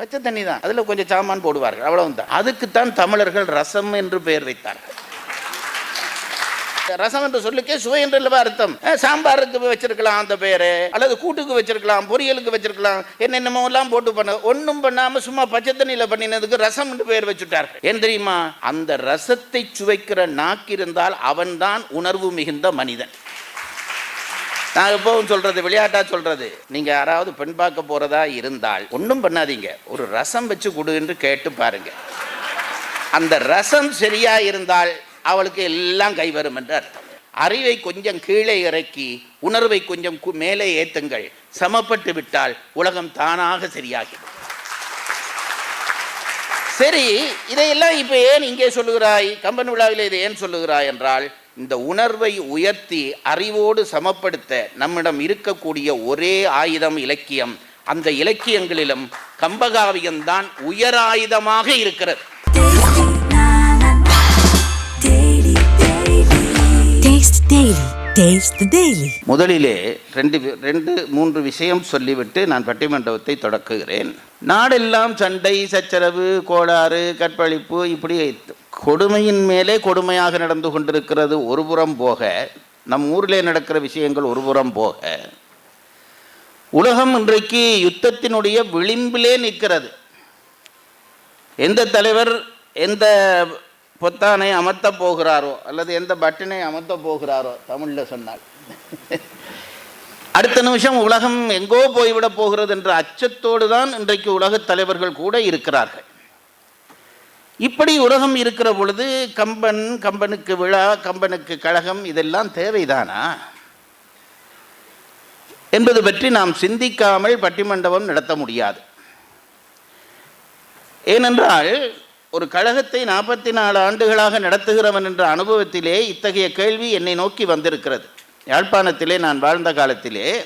பச்சை தண்ணி தான். அதில் கொஞ்சம் சாமான் போடுவார்கள். அவ்வளவுதான் அதுக்குத்தான் தமிழர்கள் ரசம் என்று பெயர் வைத்தார்கள். ரசம் என்று சொல்லுக்கே சுவை என்று இல்லவா அர்த்தம்? சாம்பாருக்கு வச்சிருக்கலாம் அந்த பேரு. அல்லது கூட்டுக்கு வச்சிருக்கலாம் பொரியலுக்கு வச்சிருக்கலாம் என்னென்னமோ எல்லாம் போட்டு பண்ண ஒன்றும் பண்ணாம சும்மா பச்சை தண்ணியில் பண்ணினதுக்கு ரசம் என்று பெயர் வச்சுட்டார்கள். ஏன் தெரியுமா? அந்த ரசத்தை சுவைக்கிற நாக்கு இருந்தால் அவன்தான் உணர்வு மிகுந்த மனிதன். நான் எப்பவும் சொல்றது விளையாட்டா சொல்றது. நீங்க யாராவது பெண் பார்க்க போறதா இருந்தால் ஒன்றும் பண்ணாதீங்க. ஒரு ரசம் வச்சு கொடு என்று கேட்டு பாருங்க. அந்த ரசம் சரியாக இருந்தால் அவளுக்கு எல்லாம் கைவரும் என்று அர்த்தம் அறிவை கொஞ்சம் கீழே இறக்கி உணர்வை கொஞ்சம் மேலே ஏத்துங்கள். சமப்பட்டு விட்டால் உலகம் தானாக சரியாகும் சரி இதையெல்லாம் இப்போ ஏன் இங்கே சொல்லுகிறாய்? கம்பன் விழாவில் இதை ஏன் சொல்லுகிறாய் என்றால் இந்த உணர்வை உயர்த்தி அறிவோடு சமப்படுத்த நம்மிடம் இருக்கக்கூடிய ஒரே ஆயுதம் இலக்கியம் அந்த இலக்கியங்களிலும் கம்பகாவியம்தான் உயராயுதமாக இருக்கிறது. Taste the Daily. முதலிலே ரெண்டு ரெண்டு மூன்று விஷயம் சொல்லிவிட்டு நான் பட்டிமண்டபத்தை தொடக்குகிறேன் நாடெல்லாம் சண்டை சச்சரவு கோளாறு கற்பழிப்பு இப்படி கொடுமையின் மேலே கொடுமையாக நடந்து கொண்டிருக்கிறது ஒரு புறம் போக நம் ஊரிலே நடக்கிற விஷயங்கள் ஒரு புறம் போக உலகம் இன்றைக்கு யுத்தத்தினுடைய விளிம்பிலே நிற்கிறது. எந்த தலைவர் எந்த பொத்தானை அமர்த்த போகிறாரோ அல்லது எந்த பட்டனை அமர்த்த போகிறாரோ தமிழில் சொன்னால். அடுத்த நிமிஷம் உலகம் எங்கோ போய்விட போகிறது என்ற அச்சத்தோடு தான் இன்றைக்கு உலகத் தலைவர்கள் கூட இருக்கிறார்கள். இப்படி உலகம் இருக்கிற பொழுது கம்பன் கம்பனுக்கு விழா கம்பனுக்கு கழகம் இதெல்லாம் தேவைதானா? என்பது பற்றி நாம் சிந்திக்காமல் பட்டிமண்டபம் நடத்த முடியாது. ஏனென்றால் ஒரு கழகத்தை நாற்பத்தி நாலு ஆண்டுகளாக நடத்துகிறவன் என்ற அனுபவத்திலே இத்தகைய கேள்வி என்னை நோக்கி வந்திருக்கிறது. யாழ்ப்பாணத்திலே நான் வாழ்ந்த காலத்திலே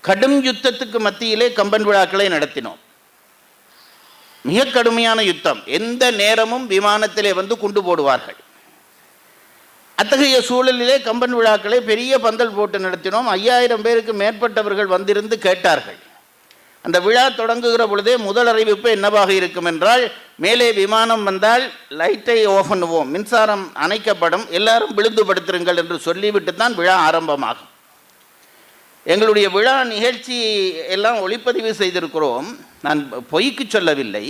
கடும் யுத்தத்துக்கு மத்தியிலே கம்பன் விழாக்களை நடத்தினோம். மிக கடுமையான யுத்தம். எந்த நேரமும் விமானத்திலே வந்து குண்டு போடுவார்கள். அத்தகைய சூழலிலே கம்பன் விழாக்களை பெரிய பந்தல் போட்டு நடத்தினோம். ஐயாயிரம் பேருக்கு மேற்பட்டவர்கள் வந்திருந்து கேட்டார்கள். அந்த விழா தொடங்குகிற பொழுதே முதல் அறிவிப்பு என்னவாக இருக்கும் என்றால் மேலே விமானம் வந்தால் லைட்டை ஆஃப் பண்ணுவோம். மின்சாரம் அணைக்கப்படும். எல்லாரும் விழுந்து படுத்துருங்கள் என்று சொல்லிவிட்டு தான் விழா ஆரம்பமாகும். எங்களுடைய விழா நிகழ்ச்சி எல்லாம் ஒளிப்பதிவு செய்திருக்கிறோம். நான் பொய்க்கு சொல்லவில்லை.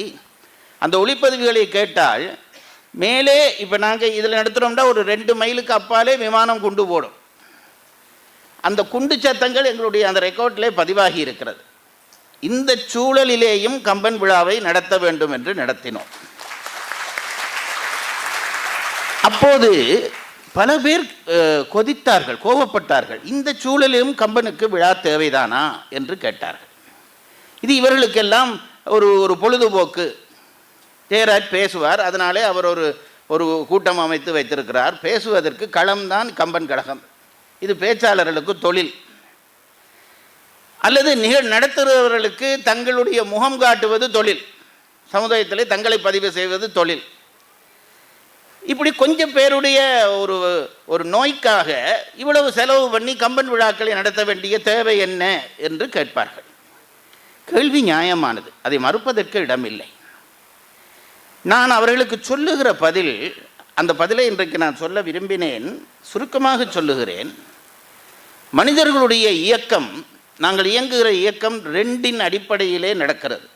அந்த ஒளிப்பதிவுகளை கேட்டால் மேலே இப்போ நாங்கள் இதில் நடத்துகிறோம்னா ஒரு ரெண்டு மைலுக்கு அப்பாலே விமானம் குண்டு போடும். அந்த குண்டு சத்தங்கள் எங்களுடைய அந்த ரெக்கார்டிலே பதிவாகி இருக்கிறது. இந்த சூழலிலேயும் கம்பன் விழாவை நடத்த வேண்டும் என்று நடத்தினோம். அப்போது பல பேர் கொதித்தார்கள் கோபப்பட்டார்கள். இந்த சூழலிலும் கம்பனுக்கு விழா தேவைதானா என்று கேட்டார்கள். இது இவர்களுக்கெல்லாம் ஒரு ஒரு பொழுதுபோக்கு. ஜெயராஜ் பேசுவார் அதனாலே அவர் ஒரு ஒரு கூட்டம் அமைத்து வைத்திருக்கிறார். பேசுவதற்கு களம்தான் கம்பன் கழகம். இது பேச்சாளர்களுக்கு தொழில். அல்லது நிகழ் நடத்துகிறவர்களுக்கு தங்களுடைய முகம் காட்டுவது தொழில். சமுதாயத்திலே தங்களை பதிவு செய்வது தொழில். இப்படி கொஞ்சம் பேருடைய ஒரு ஒரு நோய்க்காக இவ்வளவு செலவு பண்ணி கம்பன் விழாக்களை நடத்த வேண்டிய தேவை என்ன என்று கேட்பார்கள். கேள்வி நியாயமானது. அதை மறுப்பதற்கு இடமில்லை. நான் அவர்களுக்கு சொல்லுகிற பதில் அந்த பதிலை இன்றைக்கு நான் சொல்ல விரும்பினேன் சுருக்கமாக சொல்லுகிறேன். மனிதர்களுடைய இயக்கம் நாங்கள் இயங்குகிற இயக்கம் ரெண்டின் அடிப்படையிலே நடக்கிறது.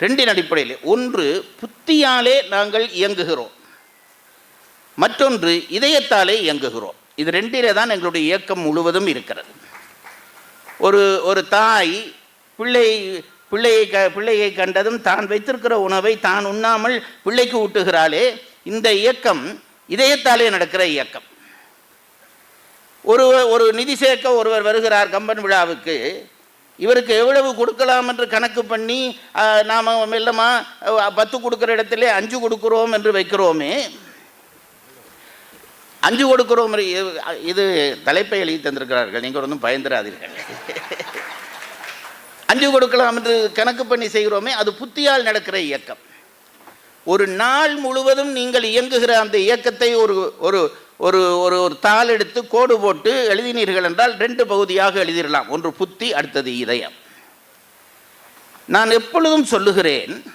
ரெண்டின் அடிப்படையில். ஒன்று புத்தியாலே நாங்கள் இயங்குகிறோம். மற்றொன்று இதயத்தாலே இயங்குகிறோம். இது ரெண்டிலே தான் எங்களுடைய இயக்கம் முழுவதும் இருக்கிறது. ஒரு ஒரு தாய் பிள்ளை பிள்ளையை க பிள்ளையை கண்டதும் தான் வைத்திருக்கிற உணவை தான் உண்ணாமல் பிள்ளைக்கு ஊட்டுகிறாளே இந்த இயக்கம் இதயத்தாலே நடக்கிற இயக்கம். ஒரு ஒரு நிதி சேர்க்க ஒருவர் வருகிறார் கம்பன் விழாவுக்கு. இவருக்கு எவ்வளவு கொடுக்கலாம் என்று கணக்கு பண்ணி ஆஹ், நாம மெல்லமா பத்து கொடுக்குற இடத்துல அஞ்சு கொடுக்குறோம் என்று வைக்கிறோமே. அஞ்சு கொடுக்குறோம் இது- இது தலைப்பை எழுதி தந்திருக்கிறார்கள். நீங்கள் ஒன்றும் பயந்துராதீர்கள். அஞ்சு கொடுக்கலாம் என்று கணக்கு பண்ணி செய்கிறோமே அது புத்தியால் நடக்கிற இயக்கம். ஒரு நாள் முழுவதும் நீங்கள் இயங்குகிற அந்த இயக்கத்தை ஒரு ஒரு ஒரு ஒரு ஒரு தாள் எடுத்து கோடு போட்டு எழுதினீர்கள் என்றால் ரெண்டு பகுதியாக எழுதிடலாம் ஒன்று புத்தி அடுத்தது இதயம். நான் எப்பொழுதும் சொல்லுகிறேன்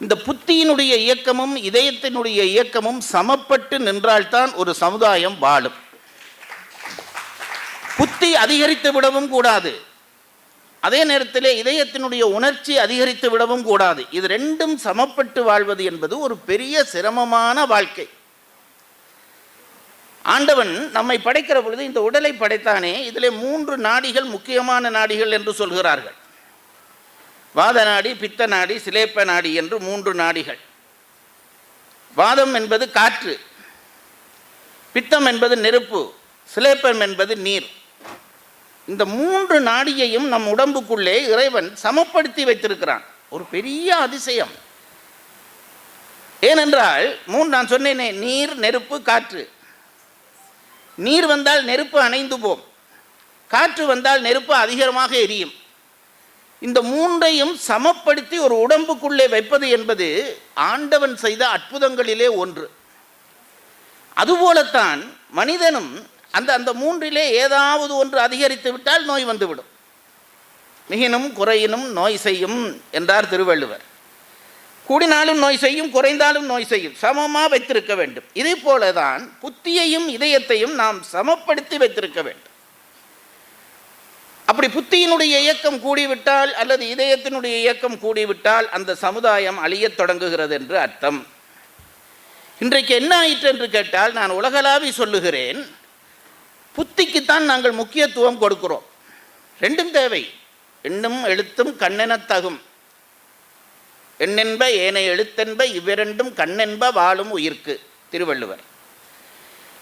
இந்த புத்தியினுடைய இயக்கமும் இதயத்தினுடைய இயக்கமும் சமப்பட்டு நின்றால்தான் ஒரு சமுதாயம் வாழும். புத்தி அதிகரித்து விடவும் கூடாது. அதே நேரத்தில் இதயத்தினுடைய உணர்ச்சி அதிகரித்து விடவும் கூடாது. இது ரெண்டும் சமப்பட்டு வாழ்வது என்பது ஒரு பெரிய சிரமமான வாழ்க்கை. ஆண்டவன் நம்மை படைக்கிற பொழுது இந்த உடலை படைத்தானே இதில் மூன்று நாடிகள் முக்கியமான நாடிகள் என்று சொல்கிறார்கள். வாத நாடி பித்த நாடி சிலேப்ப நாடி என்று மூன்று நாடிகள். வாதம் என்பது காற்று பித்தம் என்பது நெருப்பு சிலேப்பம் என்பது நீர். இந்த மூன்று நாடியையும் நம் உடம்புக்குள்ளே இறைவன் சமப்படுத்தி வைத்திருக்கிறான். ஒரு பெரிய அதிசயம். ஏனென்றால் மூன்று நான் சொன்னேனே நீர் நெருப்பு காற்று. நீர் வந்தால் நெருப்பு அணைந்து போம். காற்று வந்தால் நெருப்பு அதிகமாக எரியும். இந்த மூன்றையும் சமப்படுத்தி ஒரு உடம்புக்குள்ளே வைப்பது என்பது ஆண்டவன் செய்த அற்புதங்களிலே ஒன்று. அதுபோலத்தான் மனிதனும் அந்த அந்த மூன்றிலே ஏதாவது ஒன்று அதிகரித்து விட்டால் நோய் வந்துவிடும். மிகினும் குறையினும் நோய் செய்யும் என்றார் திருவள்ளுவர். கூடினாலும் நோய் செய்யும் குறைந்தாலும் நோய் செய்யும். சமமாக வைத்திருக்க வேண்டும். இதே போல தான் புத்தியையும் இதயத்தையும் நாம் சமப்படுத்தி வைத்திருக்க வேண்டும். அப்படி புத்தியினுடைய இயக்கம் கூடிவிட்டால் அல்லது இதயத்தினுடைய இயக்கம் கூடிவிட்டால் அந்த சமுதாயம் அழியத் தொடங்குகிறது என்று அர்த்தம். இன்றைக்கு என்ன ஆயிற்று என்று கேட்டால் நான் உலகளாவி சொல்லுகிறேன் புத்திக்குத்தான் நாங்கள் முக்கியத்துவம் கொடுக்கிறோம். ரெண்டும் தேவை. எண்ணும் எழுத்தும் கண்ணெனத் தகும். எண்ணென்ப ஏனைய எழுத்தென்ப இவ்விரண்டும் கண்ணென்ப வாழும் உயிர்க்கு திருவள்ளுவர்.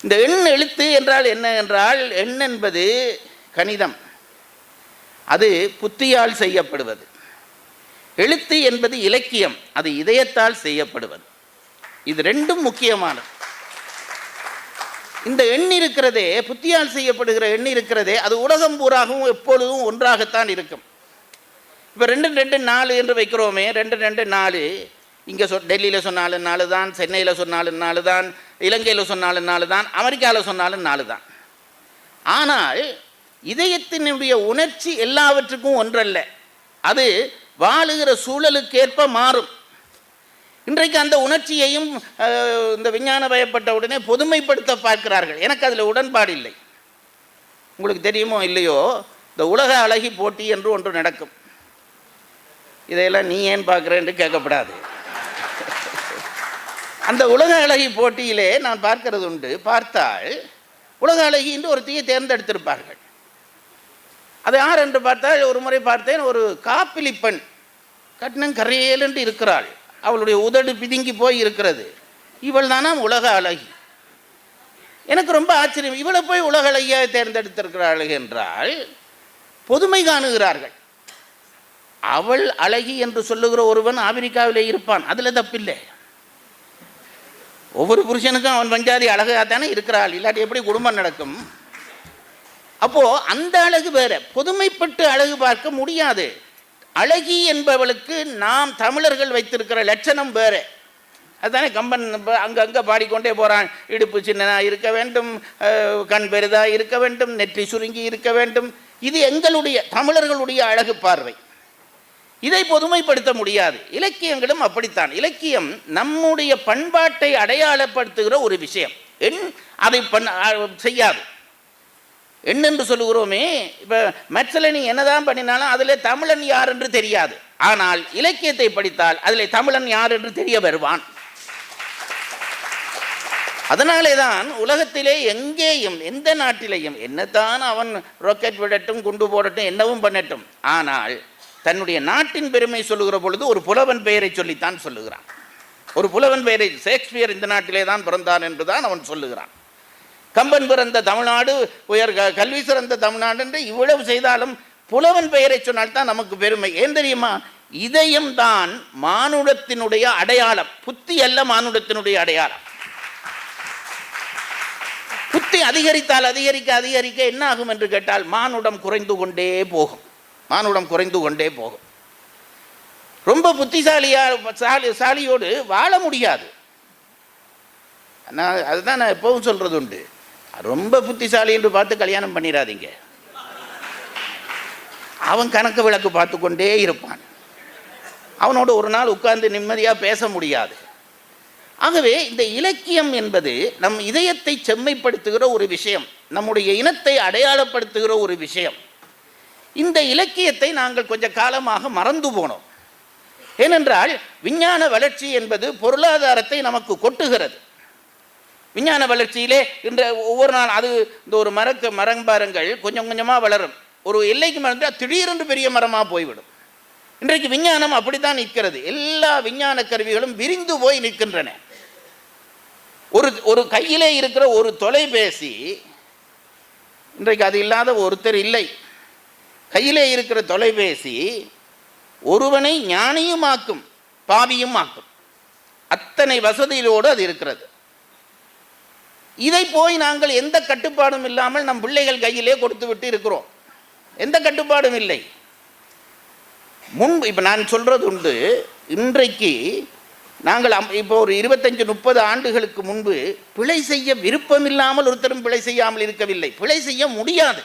இந்த எண் எழுத்து என்றால் என்ன என்றால் எண் என்பது கணிதம். அது புத்தியால் செய்யப்படுவது. எழுத்து என்பது இலக்கியம் அது இதயத்தால் செய்யப்படுவது. இது ரெண்டும் முக்கியமானது. இந்த எண் இருக்கிறதே புத்தியால் செய்யப்படுகிற எண் இருக்கிறதே அது உலகம் பூராகவும் எப்பொழுதும் ஒன்றாகத்தான் இருக்கும். இப்போ ரெண்டு ரெண்டு நாலு என்று வைக்கிறோமே ரெண்டு ரெண்டு நாலு. இங்கே சொ டெல்லியில் சொன்னாலும் நாலு தான் சென்னையில் சொன்னாலும் நாலு தான் இலங்கையில் சொன்னாலும் நாலு தான் அமெரிக்காவில் சொன்னாலும் நாலு தான் ஆனால் இதயத்தினுடைய உணர்ச்சி எல்லாவற்றுக்கும் ஒன்றல்ல. அது வாழுகிற சூழலுக்கேற்ப மாறும். இன்றைக்கு அந்த உணர்ச்சியையும் இந்த விஞ்ஞான பயப்பட்ட உடனே பொதுமைப்படுத்த பார்க்கிறார்கள். எனக்கு அதில் உடன்பாடு இல்லை. உங்களுக்கு தெரியுமோ இல்லையோ? இந்த உலக அழகி போட்டி என்று ஒன்று நடக்கும். இதையெல்லாம் நீ ஏன் பார்க்குறேன்னு கேட்கப்படாது. அந்த உலக அழகி போட்டியிலே நான் பார்க்கிறது உண்டு. பார்த்தால் உலக அழகி என்று ஒருத்தையை தேர்ந்தெடுத்திருப்பார்கள். அது யார் என்று பார்த்தால் ஒரு முறை பார்த்தேன் ஒரு காப்பிலி பெண் கட்டினம் கரையேல் என்று இருக்கிறாள். அவளுடைய உதடு பிதுங்கி போய் இருக்கிறது. இவள் தானாம் உலக அழகி. எனக்கு ரொம்ப ஆச்சரியம் இவளை போய் உலக அழகியாக தேர்ந்தெடுத்திருக்கிறாள் என்றால் பொதுமை காணுகிறார்கள். அவள் அழகி என்று சொல்லுகிற ஒருவன் ஆப்பிரிக்காவிலே இருப்பான். அதில் தப்பில்லை. ஒவ்வொரு புருஷனுக்கும் அவன் பஞ்சாதி அழகாக தானே இருக்கிறாள். இல்லாட்டி எப்படி குடும்பம் நடக்கும்? அப்போது அந்த அழகு வேற. பொதுமைப்பட்டு அழகு பார்க்க முடியாது. அழகி என்பவளுக்கு நாம் தமிழர்கள் வைத்திருக்கிற லட்சணம் வேற. அதுதானே கம்பன் அங்கங்கே பாடிக்கொண்டே போகிறான் இடுப்பு சின்னதாக இருக்க வேண்டும் கண் பெரிதாக இருக்க வேண்டும் நெற்றி சுருங்கி இருக்க வேண்டும். இது எங்களுடைய தமிழர்களுடைய அழகு பார்வை. இதை பொதுமைப்படுத்த முடியாது. இலக்கியங்களும் அப்படித்தான். இலக்கியம் நம்முடைய பண்பாட்டை அடையாளப்படுத்துகிற ஒரு விஷயம். எண் அதை பண் செய்யாது. எண் என்று சொல்லுகிறோமே இப்போ மெட்சல நீ என்னதான் பண்ணினாலும் அதில் தமிழன் யார் என்று தெரியாது. ஆனால் இலக்கியத்தை படித்தால் அதில் தமிழன் யார் என்று தெரிய வருவான். அதனாலே தான் உலகத்திலே எங்கேயும் எந்த நாட்டிலேயும் என்னத்தான் அவன் ராக்கெட் விடட்டும் குண்டு போடட்டும் என்னவும் பண்ணட்டும். ஆனால் தன்னுடைய நாட்டின் பெருமை சொல்லுகிற பொழுது ஒரு புலவன் பெயரை சொல்லித்தான் சொல்லுகிறான். ஒரு புலவன் பெயரை ஷேக்ஸ்பியர் இந்த நாட்டிலே தான் பிறந்தான் என்று தான் அவன் சொல்லுகிறான். கம்பன் பிறந்த தமிழ்நாடு உயர் க- கல்வி சிறந்த தமிழ்நாடு என்று இவ்வளவு செய்தாலும் புலவன் பெயரை சொன்னால்தான் நமக்கு பெருமை. ஏன் தெரியுமா? இதயம் தான் மானுடத்தினுடைய அடையாளம். புத்தி அல்ல மானுடத்தினுடைய அடையாளம். புத்தி அதிகரித்தால் அதிகரிக்க அதிகரிக்க என்ன ஆகும் என்று கேட்டால் மானுடம் குறைந்து கொண்டே போகும். மானுடம் குறைந்து கொண்டே போகும். ரொம்ப புத்திசாலியா சாலி சாலியோடு வாழ முடியாது. நான் அதுதான் நான் எப்பவும் சொல்றது உண்டு. ரொம்ப புத்திசாலி என்று பார்த்து கல்யாணம் பண்ணிடாதீங்க. அவன் கணக்கு விளக்கு பார்த்து கொண்டே இருப்பான். அவனோட ஒரு நாள் உட்கார்ந்து நிம்மதியாக பேச முடியாது. ஆகவே இந்த இலக்கியம் என்பது நம் இதயத்தை செம்மைப்படுத்துகிற ஒரு விஷயம் நம்முடைய இனத்தை அடையாளப்படுத்துகிற ஒரு விஷயம். இந்த இலக்கியத்தை நாங்கள் கொஞ்ச காலமாக மறந்து போனோம். ஏனென்றால் விஞ்ஞான வளர்ச்சி என்பது பொருளாதாரத்தை நமக்கு கொட்டுகிறது. விஞ்ஞான வளர்ச்சியிலே இன்ற ஒவ்வொரு நாள் அது இந்த ஒரு மரக்கு மரம் பாருங்கள் கொஞ்சம் கொஞ்சமாக வளரும். ஒரு எல்லைக்கு மறந்தால் திடீரென்று பெரிய மரமாக போய்விடும். இன்றைக்கு விஞ்ஞானம் அப்படித்தான் நிற்கிறது. எல்லா விஞ்ஞான கருவிகளும் விரிந்து போய் நிற்கின்றன. ஒரு ஒரு கையிலே இருக்கிற ஒரு தொலைபேசி இன்றைக்கு அது இல்லாத ஒருத்தர் இல்லை. கையிலே இருக்கிற தொலைபேசி ஒருவனை ஞானியுமாக்கும் பாவியும் ஆக்கும் அத்தனை வசதியிலோடு அது இருக்கிறது. இதை போய் நாங்கள் எந்த கட்டுப்பாடும் இல்லாமல் நம் பிள்ளைகள் கையிலே கொடுத்து விட்டு இருக்கிறோம். எந்த கட்டுப்பாடும் இல்லை. முன்பு இப்போ நான் சொல்கிறது உண்டு. இன்றைக்கு நாங்கள் அம்- இப்போ ஒரு இருபத்தஞ்சு முப்பது ஆண்டுகளுக்கு முன்பு பிழை செய்ய விருப்பம் இல்லாமல் ஒருத்தரும் பிழை செய்யாமல் இருக்கவில்லை. பிழை செய்ய முடியாது.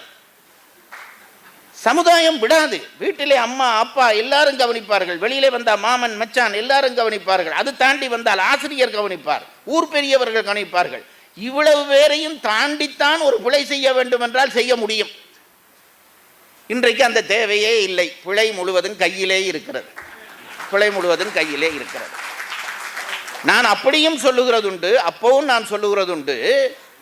சமுதாயம் விடாது. வீட்டிலே அம்மா அப்பா எல்லாரும் கவனிப்பார்கள். வெளியிலே வந்தால் மாமன் மச்சான் எல்லாரும் கவனிப்பார்கள். அது தாண்டி வந்தால் ஆசிரியர் கவனிப்பார். ஊர் பெரியவர்கள் கவனிப்பார்கள். இவ்வளவு பேரையும் தாண்டித்தான் ஒரு பிழை செய்ய வேண்டும் என்றால் செய்ய முடியும். இன்றைக்கு அந்த தேவையே இல்லை. பிழை முழுவதும் கையிலே இருக்கிறது. பிழை முழுவதும் கையிலே இருக்கிறது. நான் அப்படியும் சொல்லுகிறதுண்டு அப்பவும் நான் சொல்லுகிறதுண்டு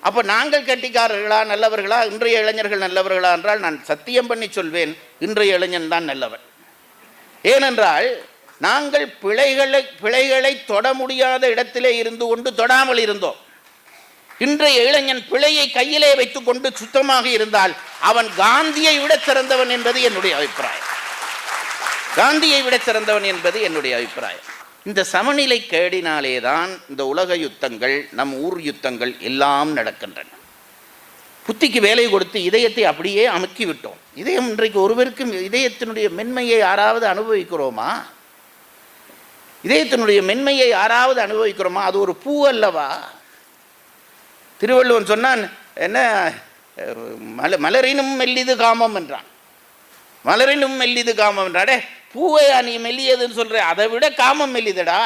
அப்போ நாங்கள் கட்டிக்காரர்களா நல்லவர்களா இன்றைய இளைஞர்கள் நல்லவர்களா என்றால் நான் சத்தியம் பண்ணி சொல்வேன் இன்றைய இளைஞன் தான் நல்லவன். ஏனென்றால் நாங்கள் பிழைகளை பிழைகளை தொட முடியாத இடத்திலே இருந்து கொண்டு தொடாமல் இருந்தோம். இன்றைய இளைஞன் பிழையை கையிலே வைத்துக்கொண்டு சுத்தமாக இருந்தால் அவன் காந்தியை விட சிறந்தவன் என்பது என்னுடைய அபிப்பிராயம். காந்தியை விட சிறந்தவன் என்பது என்னுடைய அபிப்பிராயம். இந்த சமநிலை கேடினாலே தான் இந்த உலக யுத்தங்கள் நம் ஊர் யுத்தங்கள் எல்லாம் நடக்கின்றன. புத்திக்கு வேலை கொடுத்து இதயத்தை அப்படியே அமுக்கி விட்டோம் இதயம் இன்றைக்கு ஒருவருக்கும் இதயத்தினுடைய மென்மையை யாராவது அனுபவிக்கிறோமா? இதயத்தினுடைய மென்மையை யாராவது அனுபவிக்கிறோமா? அது ஒரு பூ அல்லவா? திருவள்ளுவன் சொன்னான் என்ன மல மலரினும் மெல்லிது காமம் என்றான். மலரினும் மெல்லிது காமம் என்றாடே பூவையா நீ மெல்லியதுன்னு சொல்ற அதை விட காமம் மெல்லிதடா?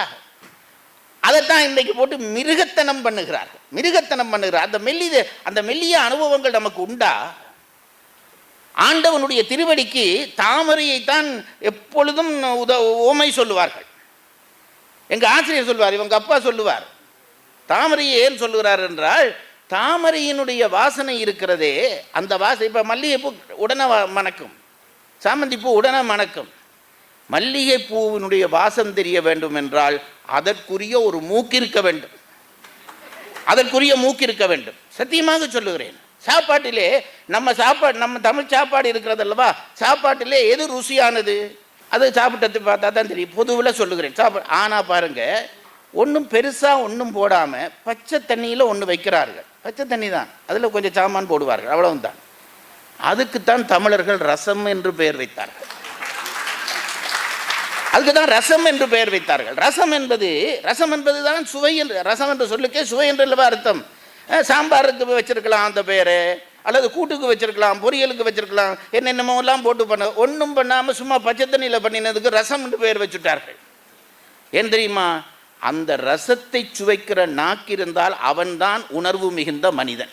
அதைத்தான் இன்றைக்கு போட்டு மிருகத்தனம் பண்ணுகிறார்கள். மிருகத்தனம் பண்ணுகிறார். அந்த மெல்லிய அந்த மெல்லிய அனுபவங்கள் நமக்கு உண்டா? ஆண்டவனுடைய திருவடிக்கு தாமரையைத்தான் எப்பொழுதும் உத ஓமை சொல்லுவார்கள். எங்க ஆசிரியர் சொல்லுவார் இவங்க அப்பா சொல்லுவார் தாமரையை ஏன் சொல்லுகிறார் என்றால் தாமரையினுடைய வாசனை இருக்கிறதே அந்த வாசனை இப்போ மல்லிகைப்பூ உடனே வ- மணக்கும். சாமந்தி பூ உடனே மணக்கும். மல்லிகை பூவினுடைய வாசம் தெரிய வேண்டும் என்றால் அதற்குரிய ஒரு மூக்கு இருக்க வேண்டும். அதற்குரிய மூக்கு இருக்க வேண்டும். சத்தியமாக சொல்லுகிறேன். சாப்பாட்டிலே நம்ம சாப்பாடு நம்ம தமிழ் சாப்பாடு இருக்கிறது அல்லவா? சாப்பாட்டிலே எது ருசியானது? அது சாப்பிட்டது பார்த்தா தான் தெரியும். பொதுவில் சொல்லுகிறேன். சாப்பாடு ஆனால் பாருங்க ஒன்றும் பெருசாக ஒன்றும் போடாமல் பச்சை தண்ணியில் ஒன்று வைக்கிறார்கள். பச்சை தண்ணி தான். அதில் கொஞ்சம் சாமான் போடுவார்கள். அவ்வளவுதான். அதுக்குத்தான் தமிழர்கள் ரசம் என்று பெயர் வைத்தார்கள். அதுக்கு தான் ரசம் என்று பெயர் வைத்தார்கள். ரசம் என்பது ரசம் என்பது தான் சுவை என்று ரசம் என்று சொல்லுக்கே சுவை என்றல்லவா அர்த்தம்? சாம்பாருக்கு வச்சிருக்கலாம் அந்த பெயர் அல்லது கூட்டுக்கு வச்சிருக்கலாம் பொரியலுக்கு வச்சிருக்கலாம் என்னென்னமோ எல்லாம் போட்டு பண்ண ஒன்றும் பண்ணாமல் சும்மா பச்சை தண்ணியில் பண்ணினதுக்கு ரசம் என்று பெயர் வச்சுட்டார்கள். ஏன் தெரியுமா? அந்த ரசத்தை சுவைக்கிற நாக்கிருந்தால் அவன்தான் உணர்வு மிகுந்த மனிதன்.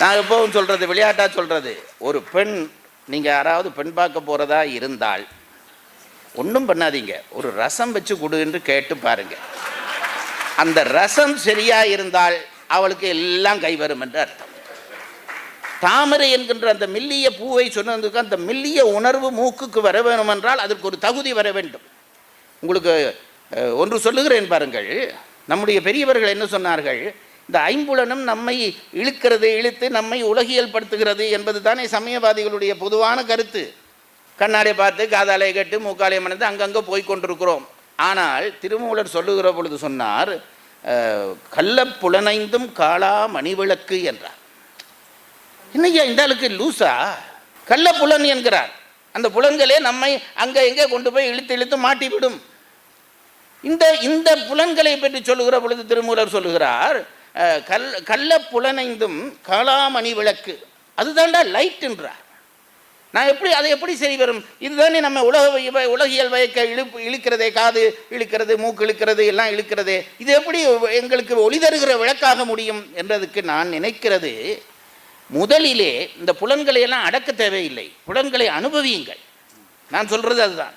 நான் எப்பவும் சொல்கிறது விளையாட்டாக சொல்கிறது ஒரு பெண் நீங்கள் யாராவது பெண் பார்க்க போகிறதா இருந்தால் ஒன்றும் பண்ணாதீங்க. ஒரு ரசம் வச்சு கொடு என்று கேட்டு பாருங்க. அந்த ரசம் சரியாக இருந்தால் அவளுக்கு எல்லாம் கைவரும் என்று அர்த்தம். தாமரை என்கின்ற அந்த மெல்லிய பூவை சொன்னதுக்கு அந்த மெல்லிய உணர்வு மூக்குக்கு வர வேண்டும் என்றால் அதற்கு ஒரு தகுதி வர வேண்டும். உங்களுக்கு ஒன்று சொல்லுகிறேன் பாருங்கள். நம்முடைய பெரியவர்கள் என்ன சொன்னார்கள்? இந்த ஐம்புலனும் நம்மை இழுக்கிறது இழுத்து நம்மை உலகியல் படுத்துகிறது என்பது தானே சமயவாதிகளுடைய பொதுவான கருத்து. கண்ணாடியை பார்த்து காதாலையை கட்டு மூக்காலே மணந்து அங்கங்கே போய் கொண்டிருக்கிறோம். ஆனால் திருமூலர் சொல்லுகிற பொழுது சொன்னார் கள்ள புலனைந்தும் காளா மணிவிளக்கு என்றார். என்னய்யா இந்த ஆளுக்கு லூசா? கள்ள புலன் என்கிறார். அந்த புலன்களே நம்மை அங்கே எங்கே கொண்டு போய் இழுத்து இழுத்து மாட்டிவிடும். இந்த இந்த புலன்களை பற்றி சொல்லுகிற பொழுது திருமூலர் சொல்லுகிறார் கல் கள்ள புலனைந்தும் காளாமணி விளக்கு அதுதான்டா லைட் என்றார். நான் எப்படி அதை எப்படி சரி வரும்? இதுதானே நம்ம உலக வ- உலகியல் வயக்க இழுப்பு இழுக்கிறதே காது இழுக்கிறது மூக்கு இழுக்கிறது எல்லாம் இழுக்கிறது. இது எப்படி எங்களுக்கு ஒளி தருகிற விளக்காக முடியும் என்றதுக்கு நான் நினைக்கிறது முதலிலே இந்த புலன்களை எல்லாம் அடக்க தேவையில்லை. புலன்களை அனுபவியுங்கள். நான் சொல்கிறது அதுதான்.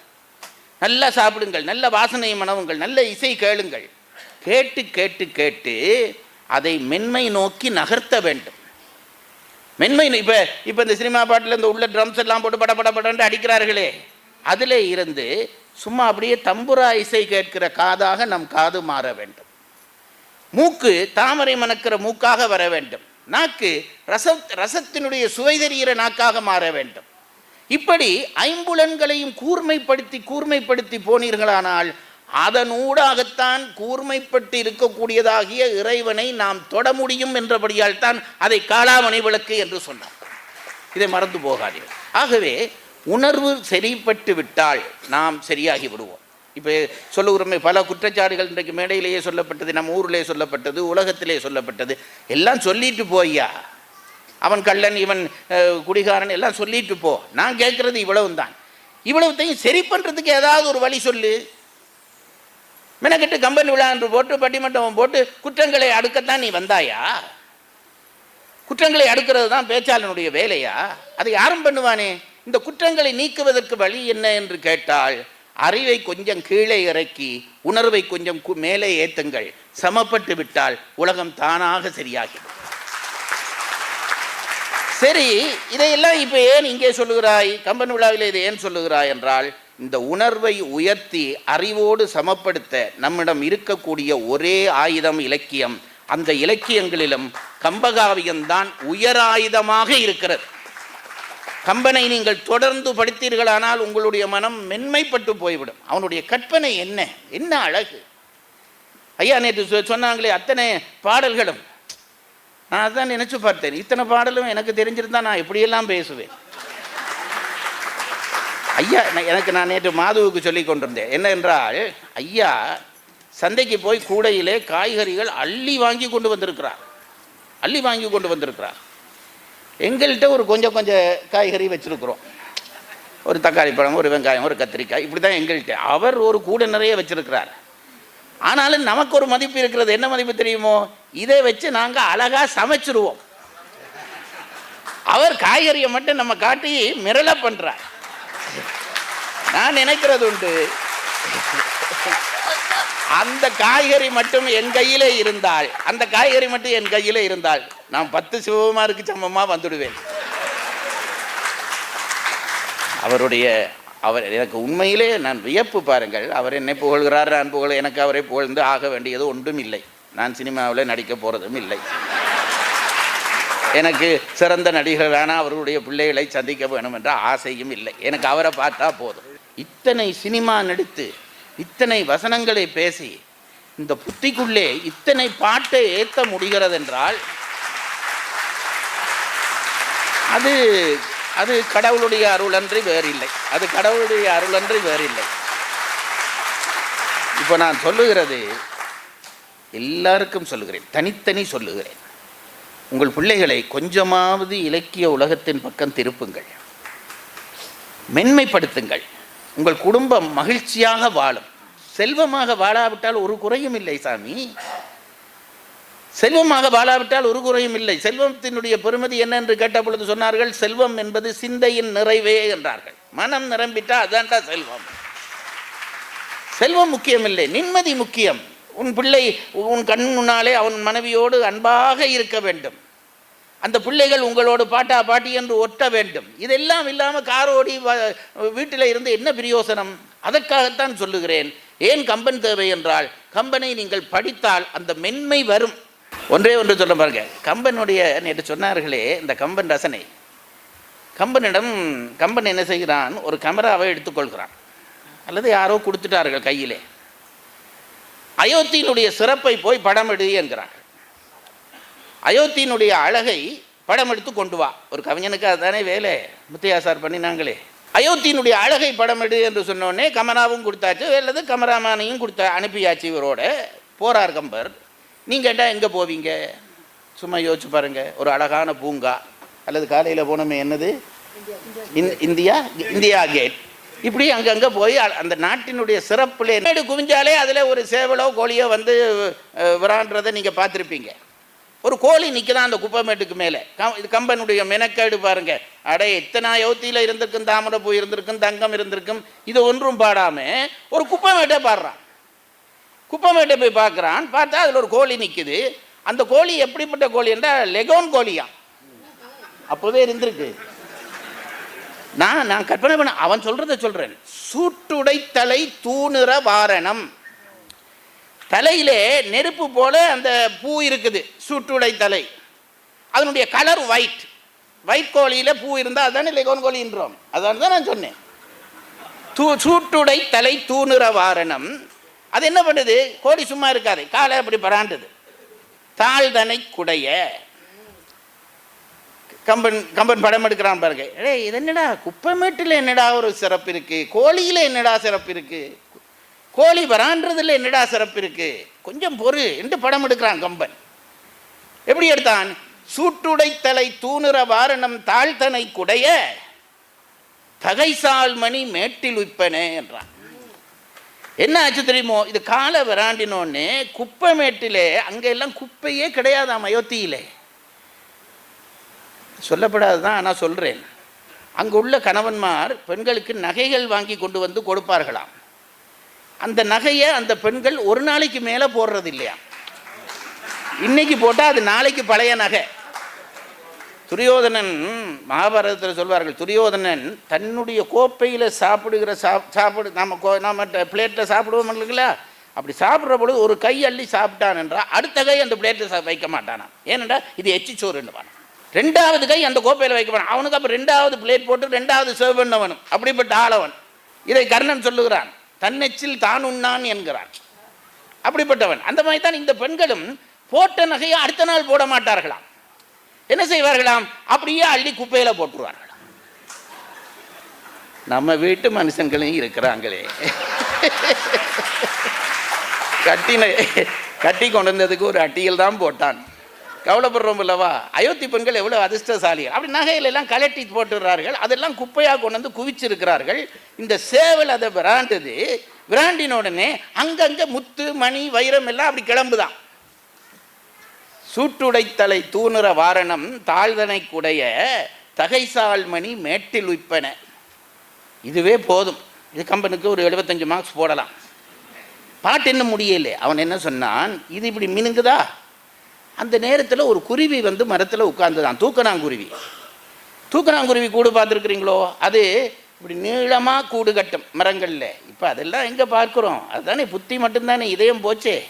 நல்லா சாப்பிடுங்கள் நல்ல வாசனை மனவுங்கள் நல்ல இசை கேளுங்கள். கேட்டு கேட்டு கேட்டு அதை மென்மை நோக்கி நகர்த்த வேண்டும். மென்மை இப்போ இப்போ இந்த சினிமா பாட்டில் இந்த உள்ள ட்ரம்ஸ் எல்லாம் போட்டு பட பட படன்னு அடிக்கிறார்களே. அதில் இருந்து சும்மா அப்படியே தம்புரா இசை கேட்கிற காதாக நம் காது மாற வேண்டும். மூக்கு தாமரை மணக்கிற மூக்காக வர வேண்டும். நாக்கு ரச ரசத்தினுடைய சுவை தெரிகிற நாக்காக மாற வேண்டும். இப்படி ஐம்புலன்களையும் கூர்மைப்படுத்தி கூர்மைப்படுத்தி போனீர்களானால் அதனூடாகத்தான் கூர்மைப்பட்டு இருக்கக்கூடியதாகிய இறைவனை நாம் தொட முடியும் என்றபடியால் தான் அதை காலாமணி விளக்கு என்று சொன்னார். இதை மறந்து போகாதீர்கள். ஆகவே உணர்வு சரிப்பட்டு விட்டால் நாம் சரியாகி விடுவோம். இப்போ சொல்லுகிறோமே பல குற்றச்சாட்டுகள் இன்றைக்கு மேடையிலேயே சொல்லப்பட்டது நம்ம ஊரிலே சொல்லப்பட்டது உலகத்திலே சொல்லப்பட்டது. எல்லாம் சொல்லிட்டு போய்யா அவன் கள்ளன் இவன் குடிகாரன் எல்லாம் சொல்லிட்டு போ. நான் கேட்குறது இவ்வளவு தான் இவ்வளவுத்தையும் சரி பண்ணுறதுக்கு ஏதாவது ஒரு வழி சொல்லு. மெனக்கெட்டு கம்பெனி விழா என்று போட்டு பட்டிமன்றம் போட்டு குற்றங்களை அடுக்கத்தான் நீ வந்தாயா? குற்றங்களை அடுக்கிறது தான் பேச்சாளனுடைய வேலையா? அதை யாரும் பண்ணுவானே? இந்த குற்றங்களை நீக்குவதற்கு வழி என்ன என்று கேட்டால் அறிவை கொஞ்சம் கீழே இறக்கி உணர்வை கொஞ்சம் மேலே ஏத்துங்கள். சமப்பட்டு விட்டால் உலகம் தானாக சரியாகிடும் சரி இதையெல்லாம் இப்போ ஏன் இங்கே சொல்லுகிறாய்? கம்பன் விழாவில் இதை ஏன் சொல்லுகிறாய் என்றால் இந்த உணர்வை உயர்த்தி அறிவோடு சமப்படுத்த நம்மிடம் இருக்கக்கூடிய ஒரே ஆயுதம் இலக்கியம். அந்த இலக்கியங்களிலும் கம்பகாவியம்தான் உயராயுதமாக இருக்கிறது. கம்பனை நீங்கள் தொடர்ந்து படித்தீர்களானால் உங்களுடைய மனம் மென்மைப்பட்டு போய்விடும். அவனுடைய கற்பனை என்ன? என்ன அழகு? ஐயா நேற்று சொ- சொன்னாங்களே அத்தனை பாடல்களும். நான் அதான் நினச்சி பார்த்தேன். இத்தனை பாடலும் எனக்கு தெரிஞ்சிருந்தா நான் எப்படியெல்லாம் பேசுவேன். ஐயா நான் எனக்கு நான் நேற்று மாதுவுக்கு சொல்லி கொண்டிருந்தேன். என்ன என்றால் ஐயா சந்தைக்கு போய் கூடையிலே காய்கறிகள் அள்ளி வாங்கி கொண்டு வந்திருக்கிறார். அள்ளி வாங்கி கொண்டு வந்திருக்கிறார். எங்கள்கிட்ட ஒரு கொஞ்சம் கொஞ்சம் காய்கறி வச்சுருக்குறோம். ஒரு தக்காளி பழம் ஒரு வெங்காயம் ஒரு கத்திரிக்காய் இப்படி தான் எங்கள்கிட்ட. அவர் ஒரு கூடை நிறைய வச்சுருக்கிறார். ஆனாலும் நமக்கு ஒரு மதிப்பு இருக்கிறது. என்ன மதிப்பு தெரியுமோ? இதை வச்சு நாங்கள் அழகாக சமைச்சிருவோம். அவர் காய்கறியை மட்டும் நம்ம காட்டி மிரள பண்ணுறார் நான் நினைக்கிறது உண்டு. அந்த காய்கறி மட்டும் என் கையிலே இருந்தால் அந்த காய்கறி மட்டும் என் கையிலே இருந்தால் நான் பத்து சிவகுமாருக்கு சமமா வந்துடுவேன். அவருடைய அவர் எனக்கு உண்மையிலே நான் வியப்பு பாருங்கள். அவர் என்னை புகழ்கிறார் நான் புகழ் எனக்கு அவரை புகழ்ந்து ஆக வேண்டியது ஒன்றும் இல்லை நான் சினிமாவில் நடிக்க போகிறதும் இல்லை. எனக்கு சிறந்த நடிகர் வேணாம் அவர்களுடைய பிள்ளைகளை சந்திக்க வேணும் என்ற ஆசையும் இல்லை. எனக்கு அவரை பார்த்தா போதும். இத்தனை சினிமா நடித்து இத்தனை வசனங்களை பேசி இந்த புத்திக்குள்ளே இத்தனை பாட்டை ஏற்ற முடிகிறது என்றால் அது அது கடவுளுடைய அருளன்றி வேறில்லை. அது கடவுளுடைய அருளன்றி வேறில்லை. இப்போ நான் சொல்லுகிறது எல்லாருக்கும் சொல்லுகிறேன் தனித்தனி சொல்லுகிறேன். உங்கள் பிள்ளைகளை கொஞ்சமாவது இலக்கிய உலகத்தின் பக்கம் திருப்புங்கள். மென்மைப்படுத்துங்கள். உங்கள் குடும்பம் மகிழ்ச்சியாக வாழும். செல்வமாக வாழாவிட்டால் ஒரு குறையும் இல்லை சாமி. செல்வமாக வாழாவிட்டால் ஒரு குறையும் இல்லை. செல்வத்தினுடைய பெருமதி என்ன என்று கேட்ட பொழுது சொன்னார்கள் செல்வம் என்பது சிந்தையின் நிறைவே என்றார்கள். மனம் நிரம்பிட்டால் அதான்டா செல்வம். செல்வம் முக்கியமில்லை நிம்மதி முக்கியம். உன் பிள்ளை உன் கண் முன்னாலே அவன் மனைவியோடு அன்பாக இருக்க வேண்டும். அந்த பிள்ளைகள் உங்களோடு பாட்டா பாட்டி என்று ஒட்ட வேண்டும். இதெல்லாம் இல்லாமல் காரோடி வீட்டில் இருந்து என்ன பிரயோசனம்? அதற்காகத்தான் சொல்லுகிறேன். ஏன் கம்பன் தேவை என்றால் கம்பனை நீங்கள் படித்தால் அந்த மென்மை வரும். ஒன்றே ஒன்று சொல்ல பாருங்க. கம்பனுடைய நேற்று சொன்னார்களே இந்த கம்பன் ரசனை. கம்பனிடம் கம்பன் என்ன செய்கிறான்? ஒரு கேமராவை எடுத்துக்கொள்கிறான். அல்லது யாரோ கொடுத்துட்டார்கள் கையிலே. அயோத்தியினுடைய சிறப்பை போய் படம் எடு என்கிறார்கள் அயோத்தியினுடைய அழகை படம் எடுத்து கொண்டு வா. ஒரு கவிஞனுக்கு அதுதானே வேலை. முத்தையா சார் பண்ணினாங்களே. அயோத்தியினுடைய அழகை படம் எடு என்று சொன்னோடனே கமராவும் கொடுத்தாச்சு. அல்லது கமராமானையும் கொடுத்த அனுப்பியாச்சு இவரோட. போறார் கம்பர். நீங்கள் கேட்டால் எங்கே போவீங்க? சும்மா யோசிச்சு பாருங்க. ஒரு அழகான பூங்கா. அல்லது காலையில் போனோமே என்னது? இந்தியா? இந்தியா கேட். இப்படி அங்கங்கே போய் அந்த நாட்டினுடைய சிறப்பில் மேடு குவிஞ்சாலே அதில் ஒரு சேவலோ கோழியோ வந்து விரான்றதை நீங்கள் பார்த்துருப்பீங்க. ஒரு கோழி நிற்கதான் அந்த குப்பைமேட்டுக்கு மேலே? கம் இது கம்பனுடைய மெனக்கேடு பாருங்க. அடே எத்தனை யோத்தியில் இருந்திருக்கும் தாமரைப்பூ இருந்திருக்கும் தங்கம் இருந்திருக்கும் இது ஒன்றும் பாடாமல் ஒரு குப்பைமேட்டை பாடுறான். குப்பைமேட்டை போய் பார்க்குறான் பார்த்தா அதில் ஒரு கோழி நிற்குது அந்த கோழி எப்படிப்பட்ட கோழி என்றால் லெகோன் கோழியாம். அப்போவே இருந்திருக்கு. நான் நான் கற்பனை பண்ண அவன் சொல்றத சொல்றேன். சூட்டுடை தலை தூணுற வாரணம். தலையிலே நெருப்பு போல அந்த பூ இருக்குது சூட்டுடை தலை அதனுடைய கலர் ஒயிட் ஒயிட் கோழியில் பூ இருந்தால் அதுதானே லெகோன் கோழின்றோம்? அதான் தான் நான் சொன்னேன். தூ சூட்டுடை தலை தூணுற வாரணம். அது என்ன பண்ணுது? கோழி சும்மா இருக்காது. காலை அப்படி பராண்டுது. தாழ்தனை குடைய. கம்பன் கம்பன் படம் எடுக்கிறான் பாருங்க. ஏ இது என்னடா? குப்பைமேட்டில் என்னடா ஒரு சிறப்பு இருக்கு? கோழியில் என்னடா சிறப்பு இருக்கு? கோழி வரான்றதுல என்னடா சிறப்பு இருக்கு? கொஞ்சம் பொறு என்று படம் எடுக்கிறான் கம்பன். எப்படி எடுத்தான்? சூட்டுடை தலை தூணுற வாரணம் தாழ்த்தனை குடைய தகைசால் மணி மேட்டில் உய்ப்பனே என்றான். என்ன ஆச்சு தெரியுமோ? இது காலை விராண்டினோன்னு குப்பை மேட்டிலே அங்கே எல்லாம் குப்பையே கிடையாதாம் அயோத்தியிலே. சொல்லப்படாது தான் நான் சொல்கிறேன் அங்கே உள்ள கணவன்மார் பெண்களுக்கு நகைகள் வாங்கி கொண்டு வந்து கொடுப்பார்களாம். அந்த நகையை அந்த பெண்கள் ஒரு நாளைக்கு மேலே போடுறது இல்லையா இன்னைக்கு போட்டால் அது நாளைக்கு பழைய நகை. துரியோதனன் மகாபாரதத்தில் சொல்வார்கள் துரியோதனன் தன்னுடைய கோப்பையில் சாப்பிடுகிற சாப் சாப்பிடு நம்ம கோ நம்ம பிளேட்டில் சாப்பிடுவோம் இல்லைங்களா? அப்படி சாப்பிட்ற பொழுது ஒரு கை அள்ளி சாப்பிட்டான் என்றால் அடுத்த கை அந்த பிளேட்டில் வைக்க மாட்டானாம். ஏனென்றால் இது எச்சி சோறுன்னு ரெண்டாவது கை அந்த கோப்பையில் வைக்கப்படும். அவனுக்கு அப்போ ரெண்டாவது பிளேட் போட்டு ரெண்டாவது சர்வ் பண்ணவனும் அப்படிப்பட்ட ஆளவன். இதை கர்ணன் சொல்லுகிறான். தன்னெச்சில் தான் உண்ணான் என்கிறான். அப்படிப்பட்டவன். அந்த மாதிரி தான் இந்த பெண்களும் போட்ட நகையை அடுத்த நாள் போட மாட்டார்களாம். என்ன செய்வார்களாம்? அப்படியே அள்ளி குப்பையில் போட்டுருவார்களாம். நம்ம வீட்டு மனுஷங்களும் இருக்கிறாங்களே. கட்டின கட்டி கொண்டு வந்ததுக்கு ஒரு அட்டியில் தான் போட்டான். கவலைப்படுறோம் இல்லவா அயோத்தி பெண்கள் எவ்வளோ அதிர்ஷ்டசாலி. அப்படி நகையிலெல்லாம் கலட்டி போட்டுடுறார்கள். அதெல்லாம் குப்பையாக கொண்டு வந்து குவிச்சிருக்கிறார்கள். இந்த சேவல் அதை விராண்டுது. விராண்டின உடனே அங்கங்கே முத்து மணி வைரம் எல்லாம் அப்படி கிளம்புதான். சூட்டுடைத்தலை தூணுற வாரணம் தாழ்தனை குடைய தகைசால் மணி மேட்டில் விற்பன இதுவே போதும். இது கம்பனுக்கு ஒரு எழுபத்தஞ்சு மார்க்ஸ் போடலாம். பாட்டு என்ன முடியல அவன் என்ன சொன்னான்? இது இப்படி மினுங்குதா? அந்த நேரத்தில் ஒரு குருவி வந்து மரத்தில் உட்கார்ந்துதான் தூக்கணாங்குருவி. தூக்கணாங்குருவி கூடு பார்த்துருக்குறீங்களோ? அது இப்படி நீளமாக கூடு கட்டும் மரங்களில். இப்போ அதெல்லாம் எங்கே பார்க்குறோம்? அதுதானே புத்தி மட்டும்தானே இதயம் போச்சே.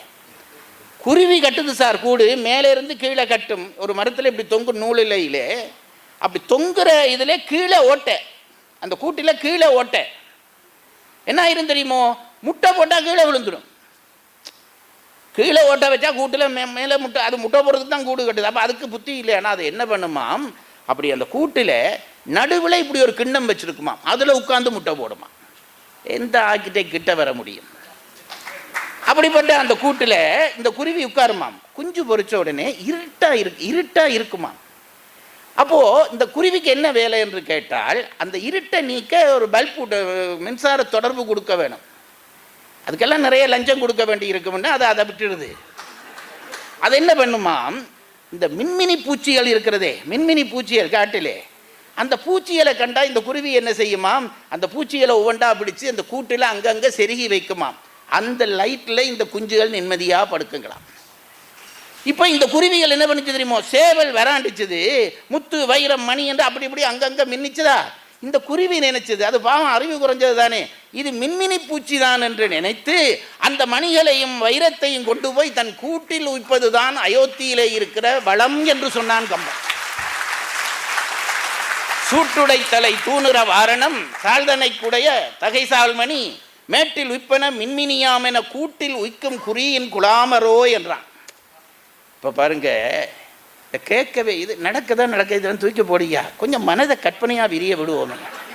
குருவி கட்டுது சார் கூடு. மேலே இருந்து கீழே கட்டும். ஒரு மரத்தில் இப்படி தொங்கும் நூலிலையிலே அப்படி தொங்குற இதில் கீழே ஓட்டை. அந்த கூட்டில் கீழே ஓட்டை. என்ன ஆயிரும் தெரியுமோ? முட்டை போட்டால் கீழே விழுந்துடும் கீழே ஓட்ட வச்சா கூட்டில் மே மேலே முட்டை அது முட்டை போடுறதுக்கு தான் கூடு கட்டுது. அப்போ அதுக்கு புத்தி இல்லையானா அது என்ன பண்ணுமாம்? அப்படி அந்த கூட்டில் நடுவில் இப்படி ஒரு கிண்ணம் வச்சுருக்குமாம். அதில் உட்காந்து முட்டை போடுமா எந்த ஆக்கிட்டே கிட்ட வர முடியும்? அப்படிப்பட்ட அந்த கூட்டில் இந்த குருவி உட்காருமாம். குஞ்சு பொறிச்ச உடனே இருட்டாக இரு இருட்டாக இருக்குமாம். அப்போது இந்த குருவிக்கு என்ன வேலை என்று கேட்டால் அந்த இருட்டை நீக்க ஒரு பல்ப் மின்சார தொடர்பு கொடுக்க வேணும். அதுக்கெல்லாம் நிறைய லஞ்சம் கொடுக்க வேண்டி இருக்கும்னா அதை அதை விட்டுடுது. அது என்ன பண்ணுமாம் இந்த மின்மினி பூச்சிகள் இருக்கிறதே மின்மினி பூச்சிகள் காட்டிலே. அந்த பூச்சிகளை கண்டா இந்த குருவி என்ன செய்யுமாம்? அந்த பூச்சிகளை ஒவ்வொன்றா பிடிச்சு அந்த கூட்டில் அங்கங்கே செருகி வைக்குமாம். அந்த லைட்டில் இந்த குஞ்சுகள் நிம்மதியாக படுக்குங்களாம். இப்போ இந்த குருவிகள் என்ன பண்ணிச்சு தெரியுமோ? சேவல் வராண்டிச்சது. முத்து வைரம் மணி என்று அப்படி இப்படி அங்கங்கே மின்னிச்சுதா? இந்த குருவி நினைச்சது அது பாவம் அறிவு குறைஞ்சது தானே. இது மின்மினி பூச்சி தான் என்று நினைத்து அந்த மணிகளையும் வைரத்தையும் கொண்டு போய் தன் கூட்டில் உய்ப்பது தான் அயோத்தியிலே இருக்கிற வளம் என்று சொன்னான் கம்பன். சூட்டுடை தலை தூணுற வாரணம் சால்தனை குடைய தகைசால்மணி மேட்டில் உய்ப்பன மின்மினியாம் என கூட்டில் உய்க்கும் குறியின் குலாமரோ என்றான். இப்போ பாருங்க கேட்கவே இது நடக்கதான் நடக்க இதெல்லாம் தூக்கி போடியா கொஞ்சம் மனதை கற்பனையாக விரிய விடுவோம்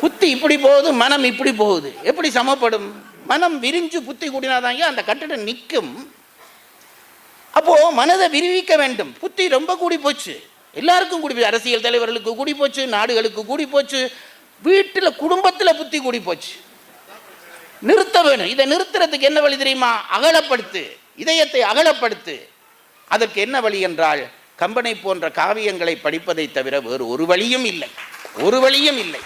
புத்தி இப்படி போகுது மனம் இப்படி போகுது. எப்படி சமப்படும்? மனம் விரிஞ்சு புத்தி கூடினாதாங்க அந்த கட்டடம் நிற்கும் அப்போது மனதை விரிவிக்க வேண்டும். புத்தி ரொம்ப கூடி போச்சு. எல்லாருக்கும் கூடி போச்சு. அரசியல் தலைவர்களுக்கு கூடி போச்சு நாடுகளுக்கு கூடி போச்சு வீட்டில் குடும்பத்தில் புத்தி கூடி போச்சு. நிறுத்த வேணும். இதை நிறுத்துறதுக்கு என்ன வழி தெரியுமா? அகலப்படுத்து. இதயத்தை அகலப்படுத்து. அதற்கு என்ன வழி என்றால் கம்பனை போன்ற காவியங்களை படிப்பதை தவிர வேறு ஒரு வழியும் இல்லை. ஒரு வழியும் இல்லை.